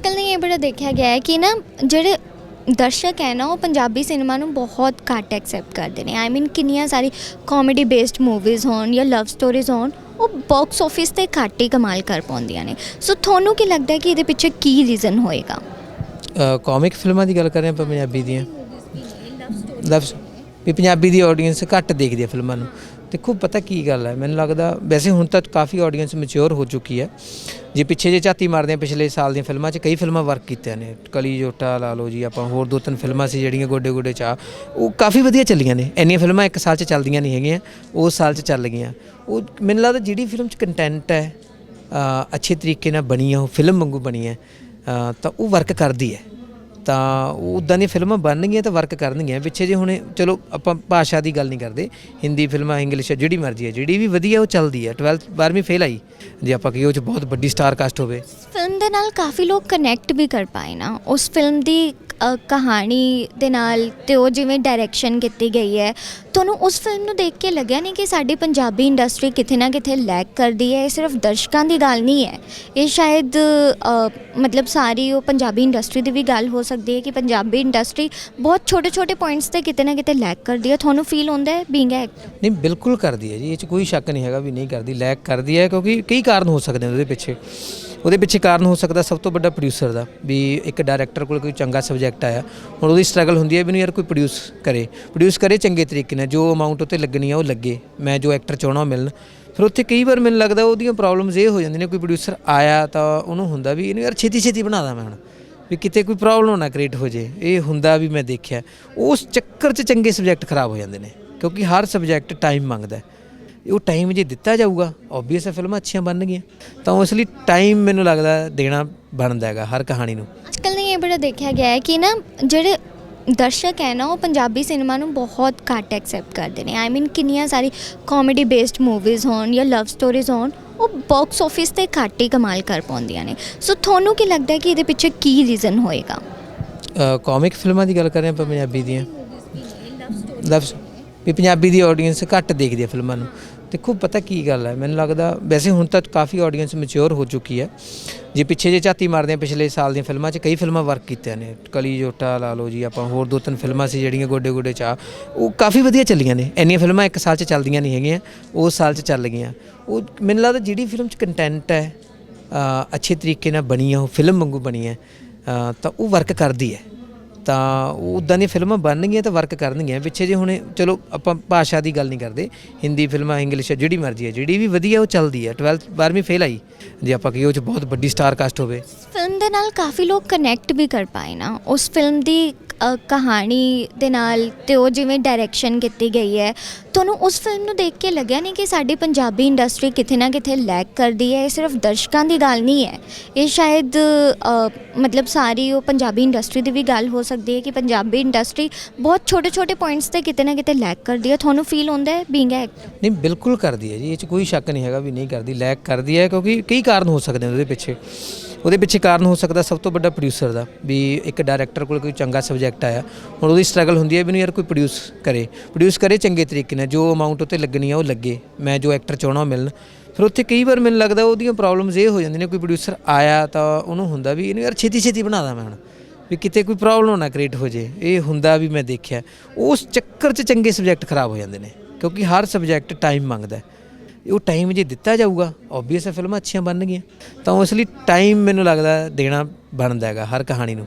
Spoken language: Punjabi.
ਅੱਜਕੱਲ੍ਹ ਨੇ ਇਹ ਬੜਾ ਦੇਖਿਆ ਗਿਆ ਹੈ ਕਿ ਨਾ ਜਿਹੜੇ ਦਰਸ਼ਕ ਹੈ ਨਾ ਉਹ ਪੰਜਾਬੀ ਸਿਨੇਮਾ ਨੂੰ ਬਹੁਤ ਘੱਟ ਐਕਸੈਪਟ ਕਰਦੇ ਨੇ। ਆਈ ਮੀਨ ਕਿੰਨੀਆਂ ਸਾਰੀ ਕਾਮੇਡੀ ਬੇਸਡ ਮੂਵੀਜ਼ ਹੋਣ ਜਾਂ ਲਵ ਸਟੋਰੀਜ਼ ਹੋਣ ਉਹ ਬਾਕਸ ਆਫਿਸ ਤੇ ਘੱਟ ਹੀ ਕਮਾਲ ਕਰ ਪਾਉਂਦੀਆਂ ਨੇ। ਸੋ ਤੁਹਾਨੂੰ ਕੀ ਲੱਗਦਾ ਹੈ ਕਿ ਇਹਦੇ ਪਿੱਛੇ ਕੀ ਰੀਜ਼ਨ ਹੋਏਗਾ? ਕਾਮਿਕ ਫਿਲਮਾਂ ਦੀ ਗੱਲ ਕਰ ਰਹੇ ਆਪਾਂ ਪੰਜਾਬੀ ਦੀਆਂ। ਲਵ ਵੀ ਪੰਜਾਬੀ ਦੀ ਆਡੀਅנס ਘੱਟ ਦੇਖਦੀ ਹੈ ਫਿਲਮਾਂ ਨੂੰ। ਦੇਖੋ, ਪਤਾ ਕੀ ਗੱਲ ਹੈ? ਮੈਨੂੰ ਲੱਗਦਾ ਵੈਸੇ ਹੁਣ ਤੱਕ ਕਾਫੀ ਆਡੀਅנס ਮੈਚੁਰ ਹੋ ਚੁੱਕੀ ਹੈ। ਜੇ ਪਿੱਛੇ ਜੇ ਝਾਤੀ ਮਾਰਦੇ ਹਾਂ ਪਿਛਲੇ ਸਾਲ ਦੀਆਂ ਫਿਲਮਾਂ 'ਚ ਕਈ ਫਿਲਮਾਂ ਵਰਕ ਕੀਤੀਆਂ ਨੇ। ਕਲੀ ਜੋਟਾ ਲਾ ਲਓ ਜੀ, ਆਪਾਂ ਹੋਰ ਦੋ ਤਿੰਨ ਫਿਲਮਾਂ ਸੀ ਜਿਹੜੀਆਂ ਗੋਡੇ ਗੋਡੇ ਚਾ ਉਹ ਕਾਫੀ ਵਧੀਆ ਚੱਲੀਆਂ ਨੇ। ਇੰਨੀਆਂ ਫਿਲਮਾਂ ਇੱਕ ਸਾਲ 'ਚ ਚੱਲਦੀਆਂ ਨਹੀਂ ਹੈਗੀਆਂ ਉਸ ਸਾਲ 'ਚ ਚੱਲ ਗਈਆਂ। ਉਹ ਮੈਨੂੰ ਲੱਗਦਾ ਜਿਹੜੀ ਫਿਲਮ 'ਚ ਕੰਟੈਂਟ ਹੈ ਅੱਛੇ ਤਰੀਕੇ ਨਾਲ ਬਣੀ ਹੈ ਉਹ ਫਿਲਮ ਵਾਂਗੂ ਬਣੀ ਹੈ ਤਾਂ ਉਹ ਵਰਕ ਕਰਦੀ ਹੈ। ਤਾਂ ਉਦਾਂ ਦੀਆਂ ਫਿਲਮਾਂ ਬਣਨਗੀਆਂ ਤਾਂ ਵਰਕ ਕਰਨਗੀਆਂ। ਪਿੱਛੇ ਜੇ ਹੁਣੇ, ਚਲੋ ਆਪਾਂ ਭਾਸ਼ਾ ਦੀ ਗੱਲ ਨਹੀਂ ਕਰਦੇ। ਹਿੰਦੀ ਫਿਲਮਾਂ ਇੰਗਲਿਸ਼ ਜਿਹੜੀ ਮਰਜ਼ੀ ਹੈ। ਜਿਹੜੀ ਵੀ ਵਧੀਆ ਉਹ ਚੱਲਦੀ ਹੈ। 12 12ਵੀਂ ਫੇਲ ਆਈ। ਜੇ ਆਪਾਂ ਕਹੀਏ ਉਹ ਚ ਬਹੁਤ ਵੱਡੀ ਸਟਾਰ ਕਾਸਟ ਹੋਵੇ। ਫਿਲਮ ਦੇ ਨਾਲ ਕਾਫੀ ਲੋਕ ਕਨੈਕਟ ਵੀ ਕਰ ਪਾਏ ਨਾ। ਉਸ ਫਿਲਮ ਦੀ ਕਹਾਣੀ ਦੇ ਨਾਲ ਤੇ ਉਹ ਜਿਵੇਂ ਡਾਇਰੈਕਸ਼ਨ ਕੀਤੀ ਗਈ ਹੈ, ਤੁਹਾਨੂੰ ਉਸ ਫਿਲਮ ਨੂੰ ਦੇਖ ਕੇ ਲੱਗਿਆ ਨਹੀਂ ਕਿ ਸਾਡੀ ਪੰਜਾਬੀ ਇੰਡਸਟਰੀ ਕਿਤੇ ਨਾ ਕਿਤੇ ਲੈਕ ਕਰਦੀ ਹੈ? ਇਹ ਸਿਰਫ ਦਰਸ਼ਕਾਂ ਦੀ ਗੱਲ ਨਹੀਂ ਹੈ। ਇਹ ਸ਼ਾਇਦ ਮਤਲਬ ਸਾਰੀ ਉਹ ਪੰਜਾਬੀ ਇੰਡਸਟਰੀ ਦੀ ਵੀ ਗੱਲ ਹੋ ਸਕਦੀ ਹੈ ਕਿ ਪੰਜਾਬੀ ਇੰਡਸਟਰੀ ਬਹੁਤ ਛੋਟੇ ਛੋਟੇ ਪੁਆਇੰਟਸ ਤੇ ਕਿਤੇ ਨਾ ਕਿਤੇ ਲੈਕ ਕਰਦੀ ਹੈ। ਤੁਹਾਨੂੰ ਫੀਲ ਹੁੰਦਾ ਹੈ ਬੀਇੰਗ ਐਕਟਰ ਨਹੀਂ, ਬਿਲਕੁਲ ਕਰਦੀ ਹੈ ਜੀ। ਇਹ ਚ ਕੋਈ ਸ਼ੱਕ ਨਹੀਂ ਹੈਗਾ ਵੀ ਨਹੀਂ ਕਰਦੀ। ਲੈਕ ਕਰਦੀ ਹੈ ਕਿਉਂਕਿ ਕਈ ਕਾਰਨ ਹੋ ਸਕਦੇ ਨੇ ਉਹਦੇ ਪਿੱਛੇ। ਉਹਦੇ ਪਿੱਛੇ ਕਾਰਨ ਹੋ ਸਕਦਾ ਸਭ ਤੋਂ ਵੱਡਾ ਪ੍ਰੋਡਿਊਸਰ ਦਾ, ਵੀ ਇੱਕ ਡਾਇਰੈਕਟਰ ਕੋਲ ਕੋਈ ਚੰਗਾ ਸਬਜੈਕਟ ਆਇਆ, ਹੁਣ ਉਹਦੀ ਸਟਰਗਲ ਹੁੰਦੀ ਹੈ ਵੀ ਨੂੰ ਯਾਰ ਕੋਈ ਪ੍ਰੋਡਿਊਸ ਕਰੇ। ਪ੍ਰੋਡਿਊਸ ਕਰੇ ਚੰਗੇ ਤਰੀਕੇ ਨਾਲ, ਜੋ ਅਮਾਉਂਟ ਉੱਤੇ ਲੱਗਣੀ ਆ ਉਹ ਲੱਗੇ, ਮੈਂ ਜੋ ਐਕਟਰ ਚਾਹਣਾ ਉਹ ਮਿਲਣ। ਫਿਰ ਉੱਥੇ ਕਈ ਵਾਰ ਮੈਨੂੰ ਲੱਗਦਾ ਉਹਦੀਆਂ ਪ੍ਰੋਬਲਮਸ ਇਹ ਹੋ ਜਾਂਦੀਆਂ ਨੇ, ਕੋਈ ਪ੍ਰੋਡਿਊਸਰ ਆਇਆ ਤਾਂ ਉਹਨੂੰ ਹੁੰਦਾ ਵੀ ਇਹਨੂੰ ਯਾਰ ਛੇਤੀ ਛੇਤੀ ਬਣਾ ਦਾਂ ਮੈਂ ਹੁਣ, ਵੀ ਕਿਤੇ ਕੋਈ ਪ੍ਰੋਬਲਮ ਨਾ ਕ੍ਰੀਏਟ ਹੋ ਜੇ। ਇਹ ਹੁੰਦਾ ਵੀ ਮੈਂ ਦੇਖਿਆ, ਉਸ ਚੱਕਰ 'ਚ ਚੰਗੇ ਸਬਜੈਕਟ ਖਰਾਬ ਹੋ ਜਾਂਦੇ ਨੇ, ਕਿਉਂਕਿ ਹਰ ਸਬਜੈਕਟ ਟਾਈਮ ਮੰਗਦਾ। ਹੈ। ਉਹ ਟਾਈਮ ਜੇ ਦਿੱਤਾ ਜਾਊਗਾ ਆਬਵੀਅਸ ਹੈ ਫਿਲਮਾਂ ਅੱਛੀਆਂ ਬਣਨਗੀਆਂ। ਤਾਂ ਉਸ ਲਈ ਟਾਈਮ ਮੈਨੂੰ ਲੱਗਦਾ ਦੇਣਾ ਬਣਦਾ ਹੈਗਾ ਹਰ ਕਹਾਣੀ ਨੂੰ। ਅੱਜਕੱਲ੍ਹ ਨੇ ਇਹ ਬੜਾ ਦੇਖਿਆ ਗਿਆ ਹੈ ਕਿ ਨਾ ਜਿਹੜੇ ਦਰਸ਼ਕ ਹੈ ਨਾ ਉਹ ਪੰਜਾਬੀ ਸਿਨੇਮਾ ਨੂੰ ਬਹੁਤ ਘੱਟ ਐਕਸੈਪਟ ਕਰਦੇ ਨੇ। ਆਈ ਮੀਨ ਕਿੰਨੀਆਂ ਸਾਰੀ ਕਾਮੇਡੀ ਬੇਸਡ ਮੂਵੀਜ਼ ਹੋਣ ਜਾਂ ਲਵ ਸਟੋਰੀਜ਼ ਹੋਣ ਉਹ ਬਾਕਸ ਆਫਿਸ ਤੇ ਘੱਟ ਹੀ ਕਮਾਲ ਕਰ ਪਾਉਂਦੀਆਂ ਨੇ। ਸੋ ਤੁਹਾਨੂੰ ਕੀ ਲੱਗਦਾ ਹੈ ਕਿ ਇਹਦੇ ਪਿੱਛੇ ਕੀ ਰੀਜ਼ਨ ਹੋਏਗਾ? ਕਾਮਿਕ ਫਿਲਮਾਂ ਦੀ ਗੱਲ ਕਰ ਰਹੇ ਆਪਾਂ ਪੰਜਾਬੀ ਦੀਆਂ। ਲਵ ਵੀ ਪੰਜਾਬੀ ਦੀ ਆਡੀਅנס ਘੱਟ ਦੇਖਦੀ ਹੈ ਫਿਲਮਾਂ ਨੂੰ। ਦੇਖੋ, ਪਤਾ ਕੀ ਗੱਲ ਹੈ? ਮੈਨੂੰ ਲੱਗਦਾ ਵੈਸੇ ਹੁਣ ਤੱਕ ਕਾਫੀ ਆਡੀਅנס ਮੈਚੁਰ ਹੋ ਚੁੱਕੀ ਹੈ। ਜੇ ਪਿੱਛੇ ਜੇ ਝਾਤੀ ਮਾਰਦੇ ਹਾਂ ਪਿਛਲੇ ਸਾਲ ਦੀਆਂ ਫਿਲਮਾਂ 'ਚ ਕਈ ਫਿਲਮਾਂ ਵਰਕ ਕੀਤੀਆਂ ਨੇ। ਕਲੀ ਜੋਟਾ ਲਾ ਲਓ ਜੀ, ਆਪਾਂ ਹੋਰ ਦੋ ਤਿੰਨ ਫਿਲਮਾਂ ਸੀ ਜਿਹੜੀਆਂ ਗੋਡੇ ਗੋਡੇ ਚਾ ਉਹ ਕਾਫੀ ਵਧੀਆ ਚੱਲੀਆਂ ਨੇ। ਇੰਨੀਆਂ ਫਿਲਮਾਂ ਇੱਕ ਸਾਲ 'ਚ ਚੱਲਦੀਆਂ ਨਹੀਂ ਹੈਗੀਆਂ ਉਸ ਸਾਲ 'ਚ ਚੱਲ ਗਈਆਂ। ਉਹ ਮੈਨੂੰ ਲੱਗਦਾ ਜਿਹੜੀ ਫਿਲਮ 'ਚ ਕੰਟੈਂਟ ਹੈ ਅੱਛੇ ਤਰੀਕੇ ਨਾਲ ਬਣੀ ਹੈ ਉਹ ਫਿਲਮ ਵਾਂਗੂ ਬਣੀ ਹੈ ਤਾਂ ਉਹ ਵਰਕ ਕਰਦੀ ਹੈ। ਤਾਂ ਉਦਾਂ ਦੀਆਂ ਫਿਲਮਾਂ ਬਣਨਗੀਆਂ ਤਾਂ ਵਰਕ ਕਰਨਗੀਆਂ। ਪਿੱਛੇ ਜੇ ਹੁਣੇ ਚਲੋ ਆਪਾਂ ਭਾਸ਼ਾ ਦੀ ਗੱਲ ਨਹੀਂ ਕਰਦੇ। ਹਿੰਦੀ ਫਿਲਮਾਂ ਇੰਗਲਿਸ਼ ਜਿਹੜੀ ਮਰਜ਼ੀ ਹੈ ਜਿਹੜੀ ਵੀ ਵਧੀਆ ਉਹ ਚੱਲਦੀ ਹੈ। 12 12ਵੀਂ ਫੇਲ ਆਈ। ਜੇ ਆਪਾਂ ਕਹੀਏ ਉਹ ਚ ਬਹੁਤ ਵੱਡੀ ਸਟਾਰ ਕਾਸਟ ਹੋਵੇ। ਫਿਲਮ ਦੇ ਨਾਲ ਕਾਫੀ ਲੋਕ ਕਨੈਕਟ ਵੀ ਕਰ ਪਾਏ ਨਾ। ਉਸ ਫਿਲਮ ਦੀ ਅ, ਕਹਾਣੀ ਦੇ ਨਾਲ ਤੇ ਉਹ ਜਿਵੇਂ ਡਾਇਰੈਕਸ਼ਨ ਕੀਤੀ ਗਈ ਹੈ ਤੁਹਾਨੂੰ ਉਸ ਫਿਲਮ ਨੂੰ ਦੇਖ ਕੇ ਲੱਗਿਆ ਨਹੀਂ ਕਿ ਸਾਡੀ ਪੰਜਾਬੀ ਇੰਡਸਟਰੀ ਕਿਤੇ ਨਾ ਕਿਤੇ ਲੈਕ ਕਰਦੀ ਹੈ? ਇਹ ਸਿਰਫ ਦਰਸ਼ਕਾਂ ਦੀ ਗੱਲ ਨਹੀਂ ਹੈ। ਇਹ ਸ਼ਾਇਦ ਅ, ਮਤਲਬ ਸਾਰੀ ਉਹ ਪੰਜਾਬੀ ਇੰਡਸਟਰੀ ਦੀ ਵੀ ਗੱਲ ਹੋ ਸਕਦੀ ਹੈ ਕਿ ਪੰਜਾਬੀ ਇੰਡਸਟਰੀ ਬਹੁਤ ਛੋਟੇ ਛੋਟੇ ਪੁਆਇੰਟਸ ਤੇ ਕਿਤੇ ਨਾ ਕਿਤੇ ਲੈਕ ਕਰਦੀ ਹੈ। ਤੁਹਾਨੂੰ ਫੀਲ ਹੁੰਦਾ ਹੈ ਬੀਇੰਗ ਐਕਟਰ ਨਹੀਂ ਬਿਲਕੁਲ ਕਰਦੀ ਹੈ ਜੀ। ਇਹ ਚ ਕੋਈ ਸ਼ੱਕ ਨਹੀਂ ਹੈਗਾ ਵੀ ਨਹੀਂ ਕਰਦੀ। ਲੈਕ ਕਰਦੀ ਹੈ ਕਿਉਂਕਿ ਕਈ ਕਾਰਨ ਹੋ ਸਕਦੇ ਨੇ ਉਹਦੇ ਪਿੱਛੇ। ਉਹਦੇ ਪਿੱਛੇ ਕਾਰਨ ਹੋ ਸਕਦਾ ਸਭ ਤੋਂ ਵੱਡਾ ਪ੍ਰੋਡਿਊਸਰ ਦਾ ਵੀ ਇੱਕ ਡਾਇਰੈਕਟਰ ਕੋਲ ਕੋਈ ਚੰਗਾ ਸਬਜੈਕਟ ਆਇਆ। ਹੁਣ ਉਹਦੀ ਸਟਰਗਲ ਹੁੰਦੀ ਹੈ ਵੀ ਨਹੀਂ ਯਾਰ ਕੋਈ ਪ੍ਰੋਡਿਊਸ ਕਰੇ। ਪ੍ਰੋਡਿਊਸ ਕਰੇ ਚੰਗੇ ਤਰੀਕੇ ਨਾਲ ਜੋ ਅਮਾਉਂਟ ਉੱਤੇ ਲੱਗਣੀ ਆ ਉਹ ਲੱਗੇ। ਮੈਂ ਜੋ ਐਕਟਰ ਚਾਹਣਾ ਉਹ ਮਿਲਣ। ਫਿਰ ਉੱਥੇ ਕਈ ਵਾਰ ਮੈਨੂੰ ਲੱਗਦਾ ਉਹਦੀਆਂ ਪ੍ਰੋਬਲਮਸ ਇਹ ਹੋ ਜਾਂਦੀਆਂ ਨੇ, ਕੋਈ ਪ੍ਰੋਡਿਊਸਰ ਆਇਆ ਤਾਂ ਉਹਨੂੰ ਹੁੰਦਾ ਵੀ ਇਹਨੂੰ ਯਾਰ ਛੇਤੀ ਛੇਤੀ ਬਣਾ ਦਾਂ ਮੈਂ ਹੁਣ, ਵੀ ਕਿਤੇ ਕੋਈ ਪ੍ਰੋਬਲਮ ਨਾ ਕ੍ਰੀਏਟ ਹੋ ਜੇ। ਇਹ ਹੁੰਦਾ ਵੀ ਮੈਂ ਦੇਖਿਆ। ਉਸ ਚੱਕਰ 'ਚ ਚੰਗੇ ਸਬਜੈਕਟ ਖਰਾਬ ਹੋ ਜਾਂਦੇ ਨੇ, ਕਿਉਂਕਿ ਹਰ ਸਬਜੈਕਟ ਟਾਈਮ ਮੰਗਦਾ ਉਹ ਟਾਈਮ ਜੇ ਦਿੱਤਾ ਜਾਊਗਾ ਆਬਵੀਅਸ ਹੈ, ਫਿਲਮਾਂ ਅੱਛੀਆਂ ਬਣਨਗੀਆਂ। ਤਾਂ ਉਸ ਲਈ ਟਾਈਮ ਮੈਨੂੰ ਲੱਗਦਾ ਦੇਣਾ ਬਣਦਾ ਹੈਗਾ ਹਰ ਕਹਾਣੀ ਨੂੰ।